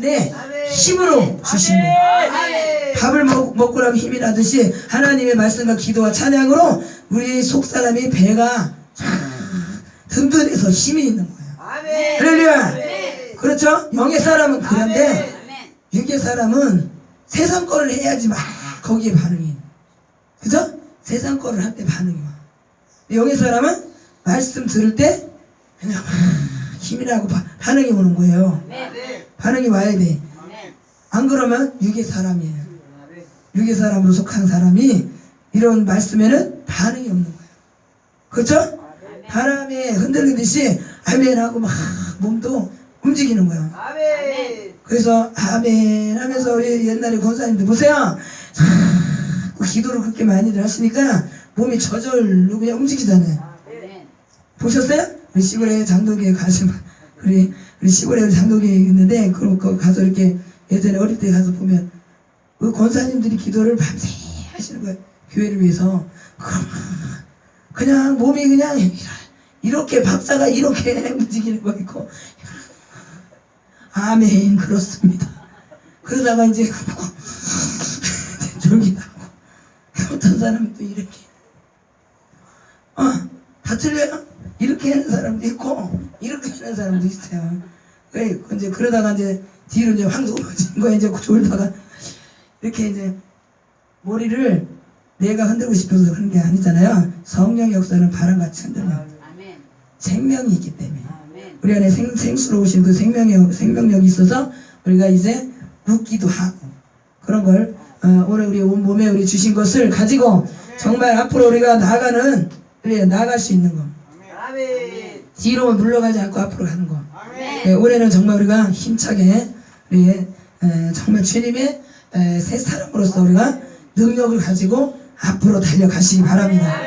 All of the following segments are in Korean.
네, 힘으로 거예요. 밥을 먹, 먹고 나면 힘이 나듯이 하나님의 말씀과 기도와 찬양으로 우리 속사람이 배가 든든해서 힘이 있는 거예요. 할렐루야! 그렇죠? 영의 사람은 그런데 육의 사람은 세상 거를 해야지 막 거기에 반응이. 그죠? 세상 거를 할 때 반응이 와. 영의 사람은 말씀 들을 때 그냥 힘이 나고 바- 반응이 오는 거예요. 반응이 와야 돼. 안 그러면 육의 사람이에요. 육의 사람으로 속한 사람이 이런 말씀에는 반응이 없는 거예요. 그렇죠? 바람에 흔들리듯이 아멘 하고 막 몸도 움직이는 거예요. 그래서 아멘 하면서 우리 옛날에 권사님들 보세요. 자꾸 기도를 그렇게 많이들 하시니까 몸이 저절로 그냥 움직이잖아요. 보셨어요? 우리 시골에 장독에 가시면 우리 시골에 장독에 있는데 그거 가서 이렇게 예전에 어릴 때 가서 보면 그 권사님들이 기도를 밤새 하시는 거예요. 교회를 위해서 그냥 몸이 그냥 이렇게 박사가 이렇게 움직이는 거 있고 아멘 그렇습니다. 그러다가 이제 졸기다고 어떤 사람은 또 이렇게 어 다 틀려요. 이렇게 하는 사람도 있고 이렇게 하는 사람도 있어요. 그래 이제 그러다가 이제 뒤로 이제 확 넘어진 거야 이제 졸다가 이렇게 이제 머리를 내가 흔들고 싶어서 그런 게 아니잖아요. 성령 역사는 바람같이 흔들려. 생명이 있기 때문에. 우리 안에 생, 생수로 오신 그 생명의, 생명력이 있어서 우리가 이제 묻기도 하고 그런 걸 어, 오늘 우리 온 몸에 우리 주신 것을 가지고 정말 앞으로 우리가 나가는 그래 나갈 수 있는 거 뒤로 물러가지 않고 앞으로 가는 거 예, 올해는 정말 우리가 힘차게 우리 에, 정말 주님의 에, 새 사람으로서 우리가 능력을 가지고 앞으로 달려가시기 바랍니다.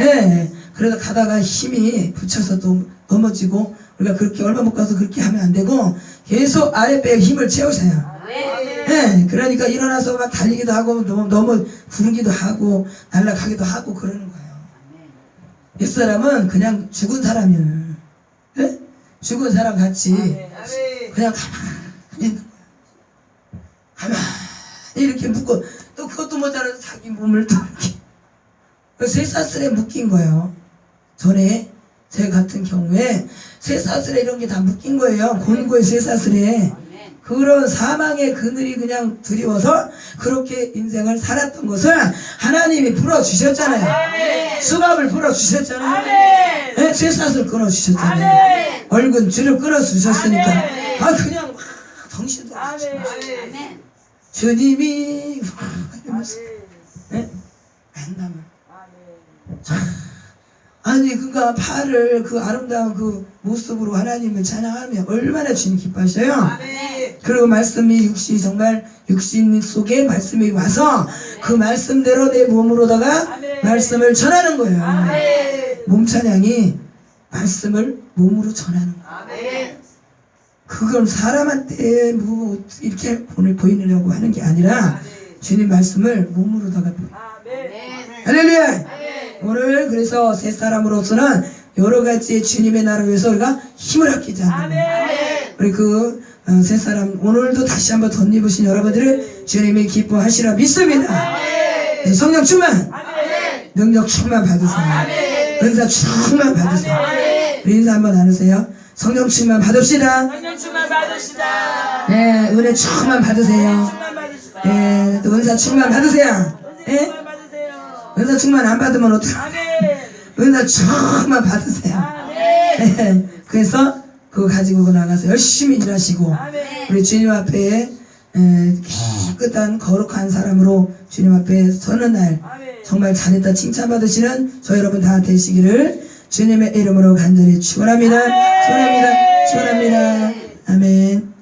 예, 그러다 가다가 힘이 붙여서 또 넘어지고 우리가 그렇게 얼마 못 가서 그렇게 하면 안 되고 계속 아랫배에 힘을 채우세요. 예, 그러니까 일어나서 막 달리기도 하고 너무, 너무 부르기도 하고 날아가기도 하고 그러는 거예요. 옛사람은 그냥 죽은 사람이에요. 예? 죽은 사람 같이 그냥 가만히. 가만히 이렇게 묶고 또 그것도 모자라서 자기 몸을 또 이렇게 그 쇠사슬에 묶인 거예요. 전에 제 같은 경우에 쇠사슬에 이런 게 다 묶인 거예요. 곤고의 쇠사슬에 그런 사망의 그늘이 그냥 드리워서 그렇게 인생을 살았던 것을 하나님이 풀어주셨잖아요. 수갑을 풀어주셨잖아요. 네, 쇠사슬 끊어주셨잖아요. 얼굴 줄을 끊어주셨으니까. 아 그냥 막 정신도 없이 주님이 이러면서 네? 안담을. 아니 그가 팔을 그 아름다운 그 모습으로 하나님을 찬양하면 얼마나 주님 기뻐하셔요. 그리고 말씀이 육시 정말 육신 속에 말씀이 와서 그 말씀대로 내 몸으로다가 말씀을 전하는 거예요. 몸 찬양이 말씀을 몸으로 전하는 거예요. 그건 사람한테 뭐 이렇게 보내 보이려고 하는 게 아니라 주님 말씀을 몸으로다가 보여. 할렐루야. 오늘 그래서 새 사람으로서는 여러 가지 주님의 나라를 위해서 우리가 힘을 아끼자. 우리 그 어, 새 사람 오늘도 다시 한번 덧입으신 여러분들을 주님이 기뻐하시라 믿습니다. 네, 성령 충만, 능력 충만 받으세요. 은사 충만 받으세요. 우리 인사 한번 나누세요. 성령 충만 받읍시다. 성령 충만 받으시다. 네, 은혜 충만 받으세요. 네, 또 은사 충만 받으세요. 네? 은사 충만 안 받으면 어떡해? 은사 충만 받으세요. 네, 그래서 그거 가지고 나가서 열심히 일하시고. 우리 주님 앞에 에, 깨끗한 거룩한 사람으로 주님 앞에 서는 날. 정말 잘했다 칭찬받으시는 저 여러분 다 되시기를 주님의 이름으로 간절히 축원합니다. 축원합니다. 축원합니다. 아멘.